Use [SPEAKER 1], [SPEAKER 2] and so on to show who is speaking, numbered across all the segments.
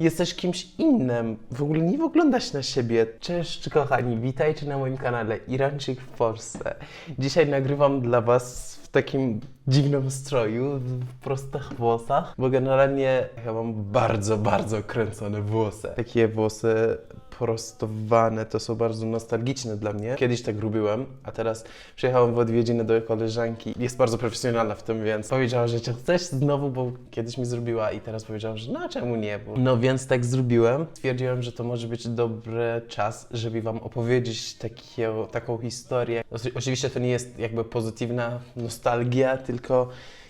[SPEAKER 1] jesteś kimś innym. W ogóle nie wyglądasz na siebie. Cześć kochani, witajcie na moim kanale Irańczyk w Polsce. Dzisiaj nagrywam dla was w takim dziwnym stroju, w prostych włosach, bo generalnie ja mam bardzo, bardzo kręcone włosy. Takie włosy prostowane, to są bardzo nostalgiczne dla mnie. Kiedyś tak robiłem, a teraz przyjechałem w odwiedziny do koleżanki. Jest bardzo profesjonalna w tym, więc powiedziała, że chcesz znowu, bo kiedyś mi zrobiła i teraz powiedziała, że no czemu nie? Bo... No więc tak zrobiłem. Stwierdziłem, że to może być dobry czas, żeby wam opowiedzieć takiego, taką historię. Oczy- Oczywiście to nie jest jakby pozytywna nostalgia, tylko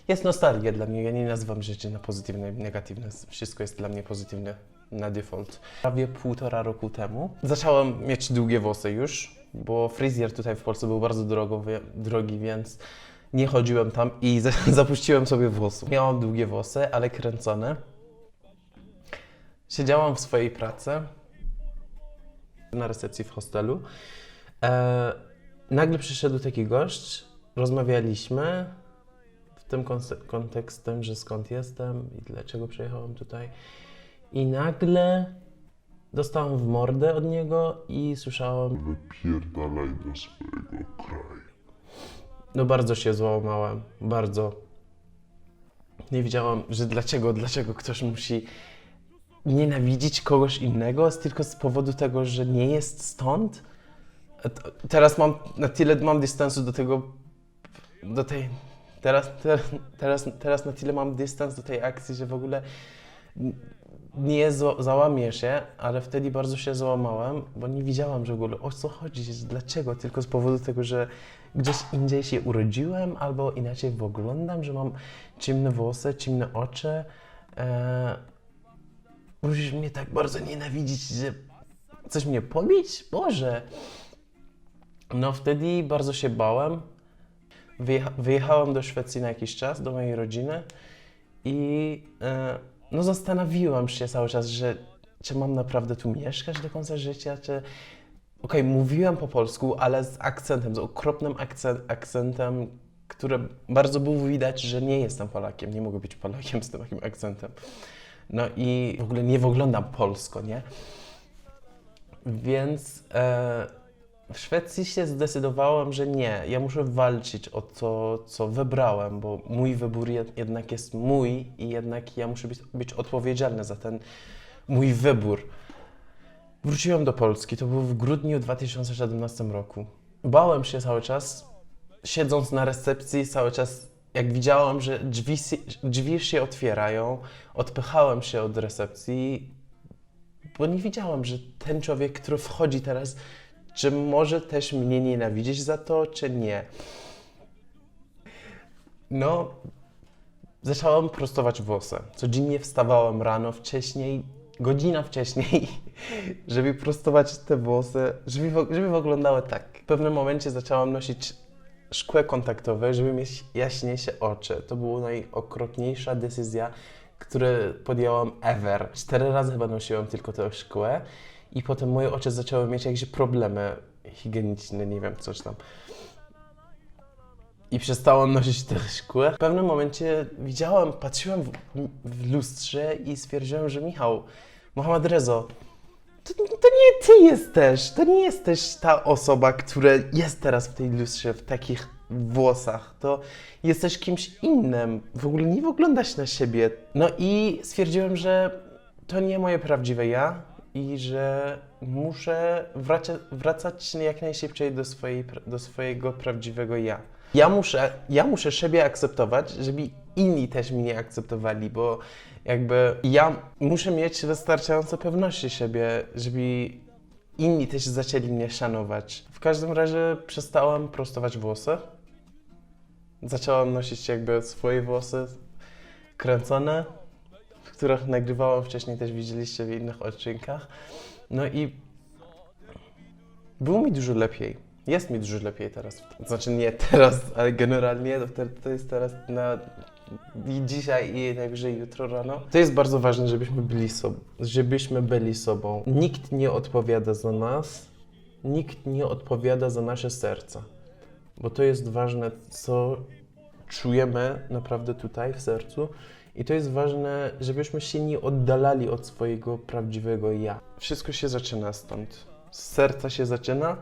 [SPEAKER 1] jest nostalgia dla mnie. Ja nie nazywam rzeczy na pozytywne i negatywne. Wszystko jest dla mnie pozytywne na default. Prawie półtora roku temu zacząłem mieć długie włosy już, bo fryzjer tutaj w Polsce był bardzo drogo, drogi, więc nie chodziłem tam i za- zapuściłem sobie włosy. Miałam długie włosy, ale kręcone. Siedziałam w swojej pracy na recepcji w hostelu. E, nagle przyszedł taki gość, rozmawialiśmy w tym kontekstem, że skąd jestem i dlaczego przyjechałam tutaj. I nagle dostałam w mordę od niego i słyszałam,
[SPEAKER 2] Wypierdalaj do swojego kraju.
[SPEAKER 1] no bardzo się złamałem, bardzo. Nie wiedziałam, że dlaczego, dlaczego ktoś musi nienawidzić kogoś innego tylko z powodu tego, że nie jest stąd. Teraz mam na tyle mam dystansu do tego, do tej, teraz, teraz, teraz, na tyle mam dystans do tej akcji, że w ogóle nie za- załamię się, ale wtedy bardzo się załamałem, bo nie wiedziałam, że w ogóle o co chodzi, dlaczego, tylko z powodu tego, że gdzieś indziej się urodziłem, albo inaczej wyglądam, że mam ciemne włosy, ciemne oczy. E, musisz mnie tak bardzo nienawidzić, że coś mnie pobić? Boże! No wtedy bardzo się bałem. Wyjecha- wyjechałem do Szwecji na jakiś czas, do mojej rodziny i e, no zastanawiałam się cały czas, że czy mam naprawdę tu mieszkać do końca życia, czy... Okej, mówiłem po polsku, ale z akcentem, z okropnym akcent, akcentem, które bardzo było widać, że nie jestem Polakiem, nie mogę być Polakiem z takim akcentem. No i w ogóle nie wyglądam polsko, nie? Więc e, w Szwecji się zdecydowałem, że nie, ja muszę walczyć o to, co wybrałem, bo mój wybór jed, jednak jest mój i jednak ja muszę być, być odpowiedzialny za ten mój wybór. Wróciłem do Polski, to było w grudniu 2017 roku. Bałem się cały czas, siedząc na recepcji, cały czas jak widziałem, że drzwi, drzwi się otwierają, odpychałem się od recepcji, bo nie wiedziałam, że ten człowiek, który wchodzi teraz, czy może też mnie nienawidzieć za to, czy nie. No, zacząłem prostować włosy. Codziennie wstawałem rano wcześniej, godzina wcześniej, żeby prostować te włosy, żeby, żeby wyglądały tak. W pewnym momencie zaczęłam nosić szkłę kontaktowe, żeby mieć jaśniejsze oczy. To była najokropniejsza decyzja, którą podjęłam ever. Cztery razy chyba nosiłam tylko tę szkłę i potem moje oczy zaczęły mieć jakieś problemy higieniczne, nie wiem, coś tam. I przestałam nosić te szkły. W pewnym momencie widziałem, patrzyłem w, w lustrze i stwierdziłem, że Michał, Mohamed Rezo, to, to nie ty jesteś, to nie jesteś ta osoba, która jest teraz w tej lustrze, w takich włosach. To jesteś kimś innym. W ogóle nie wyglądasz na siebie. No i stwierdziłem, że to nie moje prawdziwe ja i że muszę wracać, wracać jak najszybciej do, swojej, do swojego prawdziwego ja. Ja muszę, ja muszę siebie akceptować, żeby inni też mnie akceptowali, bo jakby ja muszę mieć wystarczająco pewności siebie, żeby inni też zaczęli mnie szanować. W każdym razie przestałem prostować włosy. Zacząłem nosić jakby swoje włosy kręcone, których nagrywałem wcześniej, też widzieliście w innych odcinkach. No i było mi dużo lepiej. Jest mi dużo lepiej teraz. Znaczy nie teraz, ale generalnie to jest teraz na i dzisiaj i najwyżej jutro rano. To jest bardzo ważne, żebyśmy byli sobą. Żebyśmy byli sobą. Nikt nie odpowiada za nas, nikt nie odpowiada za nasze serca. Bo to jest ważne, co czujemy naprawdę tutaj w sercu I to jest ważne, żebyśmy się nie oddalali od swojego prawdziwego ja. Wszystko się zaczyna stąd. Z serca się zaczyna,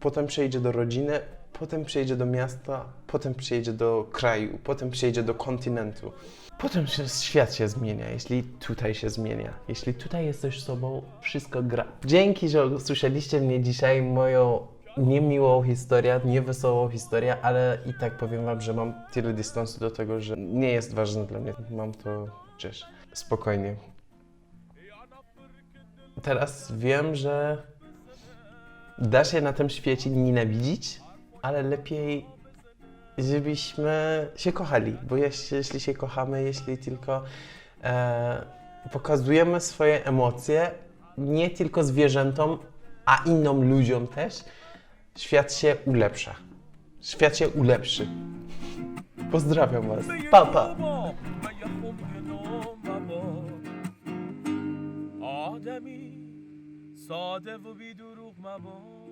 [SPEAKER 1] potem przejdzie do rodziny, potem przejdzie do miasta, potem przejdzie do kraju, potem przejdzie do kontynentu. Potem się, świat się zmienia, jeśli tutaj się zmienia. Jeśli tutaj jesteś sobą, wszystko gra. Dzięki, że usłyszeliście mnie dzisiaj, moją niemiłą historię, niewesołą historię, ale i tak powiem wam, że mam tyle dystansu do tego, że nie jest ważne dla mnie. Mam to gdzieś. Spokojnie. Teraz wiem, że da się na tym świecie nienawidzić, ale lepiej, żebyśmy się kochali, bo jeśli, jeśli się kochamy, jeśli tylko e, pokazujemy swoje emocje, nie tylko zwierzętom, a innym ludziom też, świat się ulepsza. Świat się ulepszy. Pozdrawiam Was. Pa, pa.
[SPEAKER 3] آدمی ساده و بی دروغ مبا